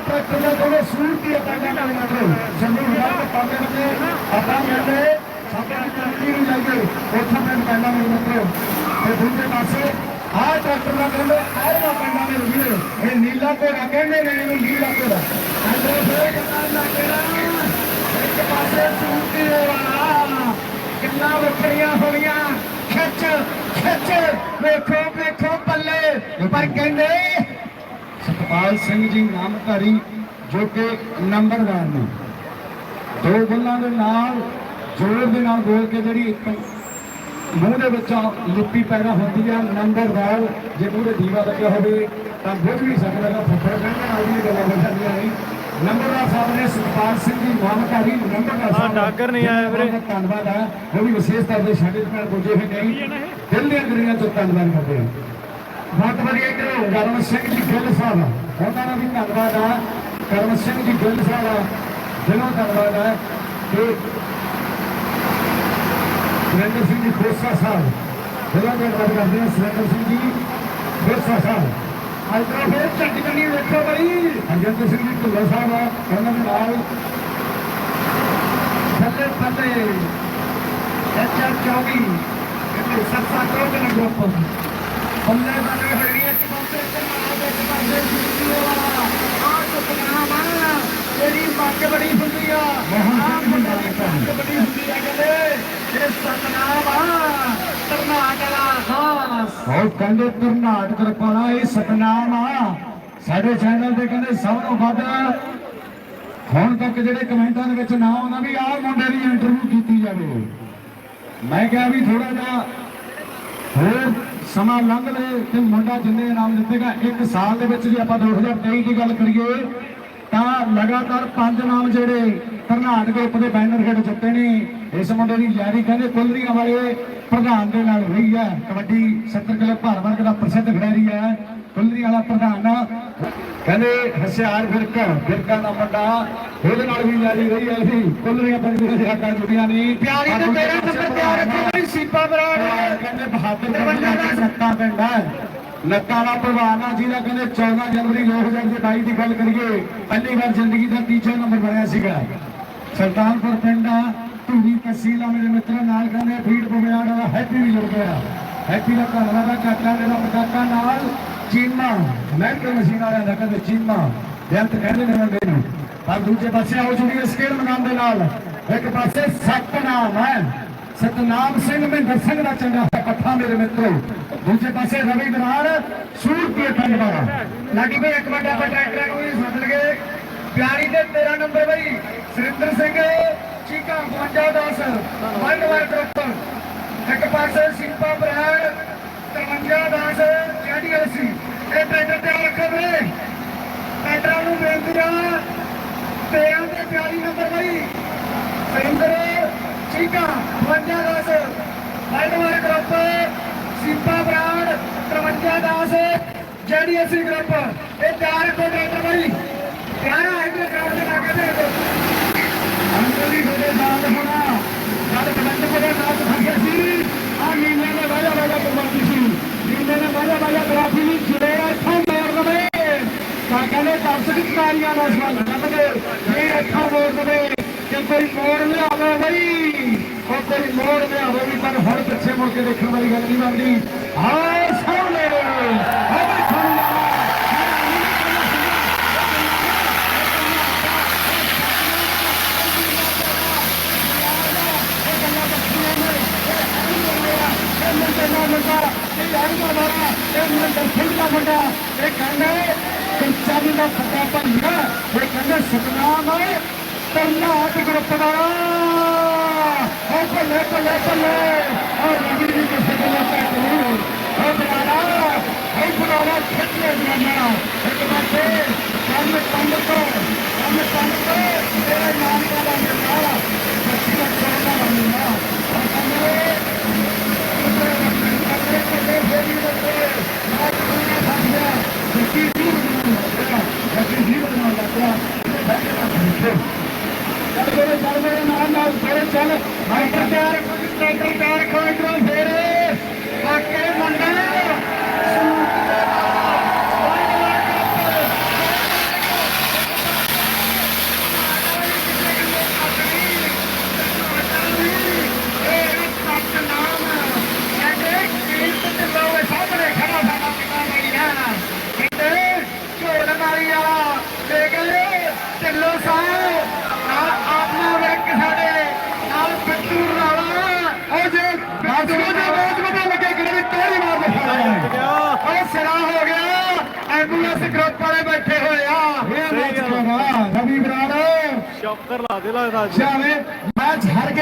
Tractor ਦਾ ਕੋਲੇ ਸੂਰਤੀ ਆਪਾਂ ਕਹਿੰਦੇ ਮਤਲਬ ਆਪਾਂ ਕਹਿੰਦੇ ਸਾਡੇ ਕੰਪਨੀ ਨੂੰ ਜਾਈਏ ਉੱਥੇ ਮੈਂ ਪਹਿਲਾਂ ਮੇਰੇ ਮਤਲਬ ਤੇ ਦੂਜੇ ਪਾਸੇ ਆਹ ਟਰੈਕਟਰ ਦਾ ਕਹਿੰਦੇ ਆਹ ਪਿੰਡਾਂ ਦੇ ਵੀਰ ਇਹ ਨੀਲਾ ਘੋੜਾ ਕਹਿੰਦੇ ਨੇ ਇਹਨੂੰ ਨੀਲਾ ਘੋੜਾ ਅੰਦਰ ਫੇਰ ਕਨਾਲ ਨਾ ਕਿਹੜਾ ਇੱਕ ਪਾਸੇ ਸੂਰਤੀ ਵਾਲਾ ਕਿੰਨਾ ਵੱਖਰੀਆਂ ਹੋਈਆਂ ਖਿੱਚ ਖਿੱਚ ਵੇਖੋ ਵੇਖੋ ਪੱਲੇ ਪਰ ਕਹਿੰਦੇ ਸਤਪਾਲ ਸਿੰਘ ਜੀ ਨਾਮਧਾਰੀ ਜੋ ਕਿ ਨੰਬਰਦਾਰ ਨੇ। ਦੋ ਗੱਲਾਂ ਦੇ ਨਾਲ ਜ਼ੋਰ ਦੇ ਨਾਲ ਬੋਲ ਕੇ ਜਿਹੜੀ ਇੱਕ ਮੂੰਹ ਦੇ ਵਿੱਚੋਂ ਲਿਪੀ ਪੈਦਾ ਹੁੰਦੀ ਆ ਨੰਬਰਦਾਰ ਜੇ ਮੂਹਰੇ ਦੀਵਾ ਲੱਗਿਆ ਹੋਵੇ ਤਾਂ ਬੁੱਝ ਨਹੀਂ ਸਕਦਾ ਨਾ ਫੁੱਫੜ ਕਹਿੰਦੇ ਨਾਲ ਵੀ ਗੱਲਾਂ ਹੋ ਜਾਂਦੀਆਂ ਨਹੀਂ ਨੰਬਰਦਾਰ ਸਾਹਿਬ ਨੇ ਸਤਪਾਲ ਸਿੰਘ ਜੀ ਨਾਮਧਾਰੀ ਨੰਬਰਦਾਰ ਸਾਹਿਬ ਡਾਕਰ ਨਹੀਂ ਆਇਆ ਵੀਰੇ। ਧੰਨਵਾਦ ਹੈ ਉਹ ਵੀ ਵਿਸ਼ੇਸ਼ ਤੌਰ ਤੇ ਸਾਡੇ ਨਾਲ ਪੁੱਜੇ ਹੋਏ ਨਹੀਂ ਦਿਲ ਦੀਆਂ ਗਰੀਆਂ ਤੋਂ ਧੰਨਵਾਦ ਕਰਦੇ ਹਾਂ ਬਹੁਤ ਵਧੀਆ ਇਧਰੋਂ ਕਰਮ ਸਿੰਘ ਜੀ ਗਿੱਲ ਸਾਹਿਬ ਉਹਨਾਂ ਦਾ ਵੀ ਧੰਨਵਾਦ ਆ। ਕਰਮ ਸਿੰਘ ਜੀ ਗਿੱਲ ਸਾਹਿਬ ਦਿਲੋਂ ਧੰਨਵਾਦ ਹੈ ਤੇ ਸੁਰਿੰਦਰ ਸਿੰਘ ਜੀ ਖੋਸਾ ਸਾਹਿਬ। ਦਿਲੋਂ ਧੰਨਵਾਦ ਕਰਦੇ ਹਾਂ ਸੁਰਿੰਦਰ ਸਿੰਘ ਜੀ ਖੋਸਾ ਸਾਹਿਬ। ਇਧਰੋਂ ਫਿਰ ਝੱਟ ਕੰਨੀ ਵੇਖੋ ਬਈ ਅਜੰਤ ਸਿੰਘ ਜੀ ਢੁੱਲਾ ਸਾਹਿਬ ਆ, ਉਹਨਾਂ ਦੇ ਨਾਲ ਥੱਲੇ ਥੱਲੇ ਐਚਆਰ 24 ਕਹਿੰਦੇ ਸੱਸਾ ਕਰੋੜ ਦੇ ਗਰੁੱਪ ਬੰਦੇ ਬੰਦੇ ਹੋਣੀ ਇੱਕ ਪਾਸੇ ਤੇ ਨਾਲ ਇੱਕ ਪਾਸੇ ਜੀਤੀ ਵਾਲਾ। ਆ ਸੁਪਨਾ ਮਾਨਾ ਤੇਰੀ ਮੱਕ ਬੜੀ ਹੁੰਦੀ ਆ। ਆਹ ਮੁੰਡੇ ਦੀ ਮੱਕ ਬੜੀ ਹੁੰਦੀ ਆ ਕਹਿੰਦੇ। ਇਹ ਸਤਨਾਮ ਆ ਤਰਨਾਟ ਵਾਲਾ ਖਾਸ ਉਹ ਕਹਿੰਦੇ ਤਰਨਾਟ ਕਰਪਾਣਾ ਇਹ ਸਤਨਾਮ ਆ। ਸਾਡੇ ਚੈਨਲ ਤੇ ਕਹਿੰਦੇ ਸਭ ਤੋਂ ਵੱਧ ਹੁਣ ਤੱਕ ਜਿਹੜੇ ਕਮੈਂਟਾਂ ਦੇ ਵਿੱਚ ਨਾ ਆਉਂਦਾ ਵੀ ਆਹ ਮੁੰਡੇ ਦੀ ਇੰਟਰਵਿਊ ਕੀਤੀ ਜਾਵੇ। ਮੈਂ ਕਿਹਾ ਵੀ ਥੋੜਾ ਜਿਹਾ ਹੋਰ ਸਮਾਂ ਲੰਘ ਲਏ ਤੇ ਮੁੰਡਾ ਜਿੰਨੇ ਇਨਾਮ ਦਿੱਤੇਗਾ ਇੱਕ ਸਾਲ ਦੇ ਵਿੱਚ ਜੇ ਆਪਾਂ 2023 ਦੀ ਗੱਲ ਕਰੀਏ, ਤਾਂ ਲਗਾਤਾਰ ਪੰਜ ਨਾਮ ਜਿਹੜੇ ਧਰਨਾਟ ਗਰੁੱਪ ਦੇ ਬੈਨਰ ਹੇਠ ਜਿੱਤੇ ਨੇ, ਇਸ ਮੁੰਡੇ ਦੀ ਯਾਰੀ ਕਹਿੰਦੇ ਕੁਲਰੀਆਂ ਵਾਲੇ ਪ੍ਰਧਾਨ ਦੇ ਨਾਲ ਰਹੀ ਹੈ, ਕਬੱਡੀ 70 ਕਿਲੋ ਭਾਰ ਵਰਗ ਦਾ ਪ੍ਰਸਿੱਧ ਖਿਡਾਰੀ ਹੈ। ਕੁਲਰੀ ਵਾਲਾ ਪ੍ਰਧਾਨ ਕਹਿੰਦੇ ਹਸਿਆਰ ਫਿਰਕਾ ਫਿਰਕਾ ਦਾ ਮੁੰਡਾ ਉਹਦੇ ਨਾਲ ਵੀ ਯਾਰੀ ਰਹੀ ਹੈ ਸੀ ਕੁਲਰੀਆਂ ਪਿੰਡ ਦੇ ਹੱਕਾਂ ਜੁੜੀਆਂ ਨਹੀਂ ਪਿਆਰੀ ਤੇ ਤੇਰਾ ਨੰਬਰ ਤਿਆਰ ਰੱਖੋ ਸੀਪਾ ਬਰਾੜ। ਕਹਿੰਦੇ ਬਹਾਦਰ ਬੰਦਾ ਦਾ ਸੱਤਾ ਪਿੰਡ ਹੈ। ਨੱਕਾ ਦਾ ਪ੍ਰਵਾਨ ਆ ਜਿਹਦਾ ਕਹਿੰਦੇ 14 ਜਨਵਰੀ 2022 ਦੀ ਗੱਲ ਕਰੀਏ ਪਹਿਲੀ ਵਾਰ ਜ਼ਿੰਦਗੀ ਦਾ ਤੀਜਾ ਨੰਬਰ ਬਣਿਆ ਸੀਗਾ। ਸੁਲਤਾਨਪੁਰ ਪਿੰਡ ਆ ਧੂਰੀ ਤਹਿਸੀਲ ਆ ਮੇਰੇ ਮਿੱਤਰਾਂ ਨਾਲ ਕਹਿੰਦੇ ਫੀਡ ਬੁਗਿਆੜ ਦਾ ਹੈਪੀ ਵੀ ਜੁੜ ਗਿਆ। ਹੈਪੀ ਦਾ ਘਰ ਦਾ ਕਾਕਾ ਮੇਰਾ ਕਾਕਾ ਨਾਲ। ਚੀਮਾ। ਮੈਂਟਲ ਮਸ਼ੀਨ ਵਾਲਿਆਂ ਦਾ ਕਹਿੰਦੇ ਚੀਮਾ। ਬੇਅੰਤ ਕਹਿੰਦੇ ਨੇ ਮੁੰਡੇ ਨੂੰ। ਪਰ ਦੂਜੇ ਪਾਸੇ ਆਓ ਜੁੜੀ ਸਕੇਲ ਮਨਾਉਣ ਦੇ ਨਾਲ। ਇੱਕ ਪਾਸੇ ਸਤਨਾਮ ਹੈ। ਸਤਨਾਮ ਸਿੰਘ ਮਹਿੰਦਰ ਸਿੰਘ ਦਾ ਚੰਗਾ ਇਕੱਠਾ ਮੇਰੇ ਮਿੱਤਰੋ। ਦੂਜੇ ਪਾਸੇ ਰਵੀ ਬਰਾੜ ਸੂਰਪੀ ਖੰਡਵਾਰਾ ਲਾਡੀ ਭਾਈ ਇੱਕ ਮਿੰਟ, ਆਪਾਂ ਟਰੈਕਟਰਾਂ ਨੂੰ ਸੱਦ ਲਗੇ ਪਿਆਰੀ ਦੇ 13 ਨੰਬਰ ਬਈ, Surinder Singh, Cheeka 52 10 world war group ਇੱਕ ਪਾਸੇ ਸਿੰਪਾ ਬਰਾੜ 53 10 ਜੀਡੀਐਸਸੀ ਇਹ ਟਰੈਕਟਰ ਤੇ ਰੱਖੋ ਵੀਰੇ ਟਰੈਕਟਰਾਂ ਨੂੰ ਬੇਨਤੀ ਆ। 13 ਤੇ 42 ਨੰਬਰ ਬਈ Surinder Cheeka 52 10 world war group ਸੀਪਾ Brar 53 10 GDSC group ਇਹ ਚਾਰ ਕੋ ਟਰੈਕਟਰ ਬਈ ਪਿਆਰਾ ਹਾਈਡਰ ਗਰਾਊਂਡ ਦੇ ਲਾਗੇ ਦੇ ਅੰਕਲੀ ਤੁਹਾਡੇ ਨਾਲ ਹੋਣਾ ਜਦ ਕਲੰਦ ਕੋਲੇ ਨਾਚ ਖੰਗੇ ਸੀ ਆ ਨੀਲੇ ਨੇ ਵਾਜਾ ਵਾਜਾ ਕਰਵਾਤੀ ਸੀ ਨੀਲੇ ਨੇ ਵਾਜਾ ਵਾਜਾ ਕਰਾਤੀ ਨਹੀਂ ਜਿਹੜੇ ਇੱਥੋਂ ਮੋੜ ਦਵੇ ਤਾਂ ਕਹਿੰਦੇ ਦਰਸ਼ਕ ਕਾਰੀਆਂ ਦਾ ਸਵਾਲ ਲੱਭਦੇ ਜੇ ਇੱਥੋਂ ਮੋੜ ਦਵੇ ਕਿ ਕੋਈ ਮੋੜ ਲਿਆਵੇ ਬਈ। ਉਹ ਕੋਈ ਮੋੜ ਲਿਆਵੇ ਵੀ, ਪਰ ਹੁਣ ਪਿੱਛੇ ਮੁੜ ਕੇ ਦੇਖਣ ਵਾਲੀ ਗੱਲ ਨਹੀਂ ਬਣਦੀ। ਹਾਏ, ਸਾਹਮਣੇ। ਹਾਏ ਤੁਹਾਨੂੰ ਇਹ ਮੁੰਡਾ ਇਹ ਆਂਗਾ ਵਾਲਾ ਕਹਿੰਦੇ ਪੰਜਾਬੀ ਦਾ ਫੱਟਾ ਭੰਨਾ ਇਹ ਕਹਿੰਦੇ ਸਤਨਾਮ ਹੈ ਤਰਨਾਟ ਗਰੁੱਪ ਦਾ ਚੱਲ ਮਾਈਟਰ ਤਿਆਰ ਟਰੈਕਟਰ ਤਿਆਰ ਕਰੋ ਇਧਰੋਂ ਫੇਰ। ਆਕੇ ਮੁੰਡੇ ਢਿੱਲੋਂ ਸਾਹਿਬ ਚੜਾ ਹੋ ਗਿਆ। ਐਂਬੂਲੈਂਸ ਗਰੁੱਪ ਵਾਲੇ ਬੈਠੇ ਹੋਏ ਆ। ਇਹ ਮੈਚ ਕਰਵਾ ਰਵੀ ਬਰਾੜ ਸ਼ੌਕਰ ਲਾ ਦੇ ਲੱਗਦਾ ਜਾਵੇ ਮੈਚ ਹਾਰ ਗਿਆ